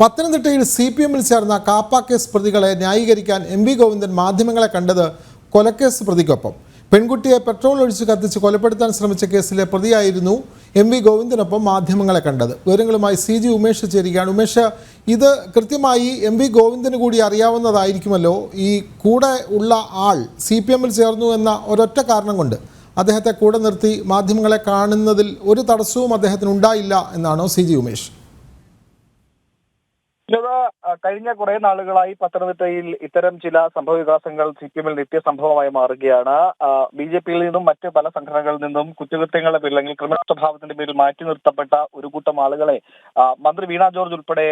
പത്തനംതിട്ടയിൽ C P എമ്മിൽ ചേർന്ന കാപ്പ കേസ് പ്രതികളെ ന്യായീകരിക്കാൻ എം വി ഗോവിന്ദൻ മാധ്യമങ്ങളെ കണ്ടത് കൊലക്കേസ് പ്രതിക്കൊപ്പം. പെൺകുട്ടിയെ പെട്രോൾ ഒഴിച്ച് കത്തിച്ച് കൊലപ്പെടുത്താൻ ശ്രമിച്ച കേസിലെ പ്രതിയായിരുന്നു എം വി ഗോവിന്ദനൊപ്പം മാധ്യമങ്ങളെ കണ്ടത്. വിവരങ്ങളുമായി സി ജി ഉമേഷ് ചേരുകയാണ്. ഉമേഷ് ഇത് കൃത്യമായി എം വി ഗോവിന്ദന് കൂടി അറിയാവുന്നതായിരിക്കുമല്ലോ? ഈ കൂടെ ഉള്ള ആൾ സി പി എമ്മിൽ ചേർന്നു എന്ന ഒരൊറ്റ കാരണം കൊണ്ട് അദ്ദേഹത്തെ കൂടെ നിർത്തി മാധ്യമങ്ങളെ കാണുന്നതിൽ ഒരു തടസ്സവും അദ്ദേഹത്തിന് ഉണ്ടായില്ല എന്നാണോ സി ജി ഉമേഷ്? ഇത് കഴിഞ്ഞ കുറെ നാളുകളായി പത്തനംതിട്ടയിൽ ഇത്തരം ചില സംഭവ വികാസങ്ങൾ സി പി എമ്മിൽ നിത്യസംഭവമായി മാറുകയാണ്. ബി ജെ പിയിൽ നിന്നും മറ്റ് പല സംഘടനകളിൽ നിന്നും കുറ്റകൃത്യങ്ങളുടെ പേരിൽ അല്ലെങ്കിൽ ക്രിമിനൽ സ്വഭാവത്തിന്റെ പേരിൽ മാറ്റി നിർത്തപ്പെട്ട ഒരു കൂട്ടം ആളുകളെ മന്ത്രി വീണ ജോർജ് ഉൾപ്പെടെ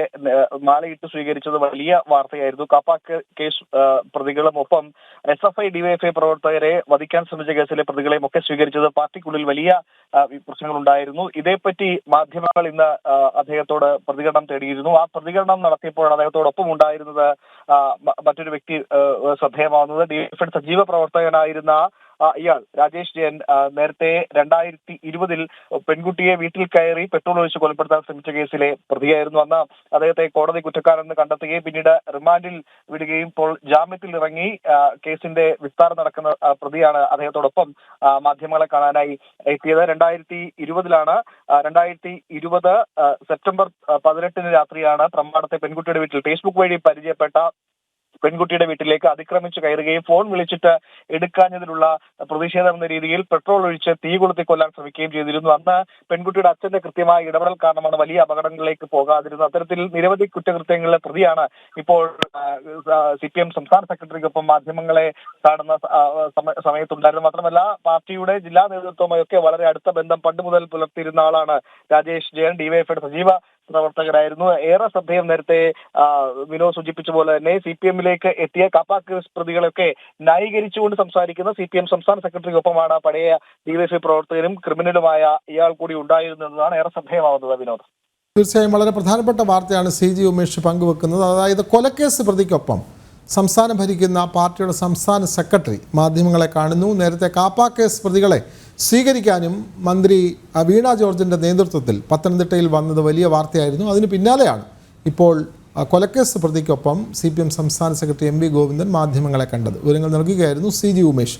മാലയിട്ട് സ്വീകരിച്ചത് വലിയ വാർത്തയായിരുന്നു. കാപ്പ കേസ് പ്രതികളും ഒപ്പം എസ് എഫ് ഐ ഡിവൈഎഫ്ഐ പ്രവർത്തകരെ വധിക്കാൻ ശ്രമിച്ച കേസിലെ പ്രതികളെയും ഒക്കെ സ്വീകരിച്ചത് പാർട്ടിക്കുള്ളിൽ വലിയ ഉണ്ടായിരുന്നു ഇതേപ്പറ്റി മാധ്യമങ്ങൾ ഇന്ന് അദ്ദേഹത്തോട് പ്രതികരണം തേടിയിരുന്നു. ആ പ്രതികരണം നടത്തിയപ്പോൾ അദ്ദേഹത്തോടൊപ്പം ഉണ്ടായിരുന്നത്. മറ്റൊരു വ്യക്തി ശ്രദ്ധേയമാവുന്നത്. ഡിഎഫ്ഐ സജീവ പ്രവർത്തകനായിരുന്ന ഇയാൾ രാജേഷ് ജയൻ നേരത്തെ രണ്ടായിരത്തി ഇരുപതിൽ പെൺകുട്ടിയെ വീട്ടിൽ കയറി പെട്രോൾ ഒഴിച്ച് കൊലപ്പെടുത്താൻ ശ്രമിച്ച കേസിലെ പ്രതിയായിരുന്നു അന്ന്. അദ്ദേഹത്തെ കോടതി കുറ്റക്കാരെന്ന് കണ്ടെത്തുകയും പിന്നീട് റിമാൻഡിൽ വിടുകയും ഇപ്പോൾ ജാമ്യത്തിൽ ഇറങ്ങി കേസിന്റെ വിസ്താരം നടക്കുന്ന പ്രതിയാണ് അദ്ദേഹത്തോടൊപ്പം മാധ്യമങ്ങളെ കാണാനായി എത്തിയത്. രണ്ടായിരത്തി ഇരുപതിലാണ് രണ്ടായിരത്തി ഇരുപത് സെപ്റ്റംബർ പതിനെട്ടിന് രാത്രിയാണ് പ്രമാണത്തെ പെൺകുട്ടിയുടെ വീട്ടിൽ ഫേസ്ബുക്ക് വഴി പരിചയപ്പെട്ട പെൺകുട്ടിയുടെ വീട്ടിലേക്ക് അതിക്രമിച്ചു കയറുകയും ഫോൺ വിളിച്ചിട്ട് എടുക്കാഞ്ഞതിലുള്ള പ്രതിഷേധം എന്ന രീതിയിൽ പെട്രോൾ ഒഴിച്ച് തീ കൊളുത്തി കൊല്ലാൻ ശ്രമിക്കുകയും ചെയ്തിരുന്നു. അന്ന് പെൺകുട്ടിയുടെ അച്ഛന്റെ കൃത്യമായ ഇടപെടൽ കാരണമാണ് വലിയ അപകടങ്ങളിലേക്ക് പോകാതിരുന്നത്. അത്തരത്തിൽ നിരവധി കുറ്റകൃത്യങ്ങളിലെ പ്രതിയാണ് ഇപ്പോൾ സി പി എം സംസ്ഥാന സെക്രട്ടറിക്കൊപ്പം മാധ്യമങ്ങളെ കാണുന്ന സമയത്തുണ്ടായിരുന്നു മാത്രമല്ല പാർട്ടിയുടെ ജില്ലാ നേതൃത്വവുമായി ഒക്കെ വളരെ അടുത്ത ബന്ധം പണ്ട് മുതൽ പുലർത്തിയിരുന്ന ആളാണ് രാജേഷ് ജയൻ ഡിവൈഎഫ്ഐയുടെ സജീവ പ്രവർത്തകരായിരുന്നു. ഏറെ ശ്രദ്ധേയം നേരത്തെ വിനോദ് സൂചിപ്പിച്ച പോലെ തന്നെ സി പി എമ്മിലേക്ക് എത്തിയ കപ്പ കേസ് പ്രതികളൊക്കെ ന്യായീകരിച്ചുകൊണ്ട് സംസാരിക്കുന്ന സി പി എം സംസ്ഥാന സെക്രട്ടറിക്കൊപ്പമാണ് പഴയ ഡിവൈഎഫ്ഐ പ്രവർത്തകരും ക്രിമിനലുമായ ഇയാൾ കൂടി ഉണ്ടായിരുന്നതാണ് ഏറെ ശ്രദ്ധേയമാവുന്നത് വിനോദ്. തീർച്ചയായും വളരെ പ്രധാനപ്പെട്ട വാർത്തയാണ് സി ജി ഉമേഷ് പങ്കുവെക്കുന്നത്. അതായത് കൊലക്കേസ് പ്രതിക്കൊപ്പം സംസ്ഥാനം ഭരിക്കുന്ന പാർട്ടിയുടെ സംസ്ഥാന സെക്രട്ടറി മാധ്യമങ്ങളെ കാണുന്നു. നേരത്തെ കാപ്പാ കേസ് പ്രതികളെ സ്വീകരിക്കാനും മന്ത്രി വീണ ജോർജിന്റെ നേതൃത്വത്തിൽ പത്തനംതിട്ടയിൽ വന്നത് വലിയ വാർത്തയായിരുന്നു. അതിന് പിന്നാലെയാണ് ഇപ്പോൾ കൊലക്കേസ് പ്രതിക്കൊപ്പം സി പി എം സംസ്ഥാന സെക്രട്ടറി എം വി ഗോവിന്ദൻ മാധ്യമങ്ങളെ കണ്ടത്. വിവരങ്ങൾ നൽകുകയായിരുന്നു സി ജി ഉമേഷ്.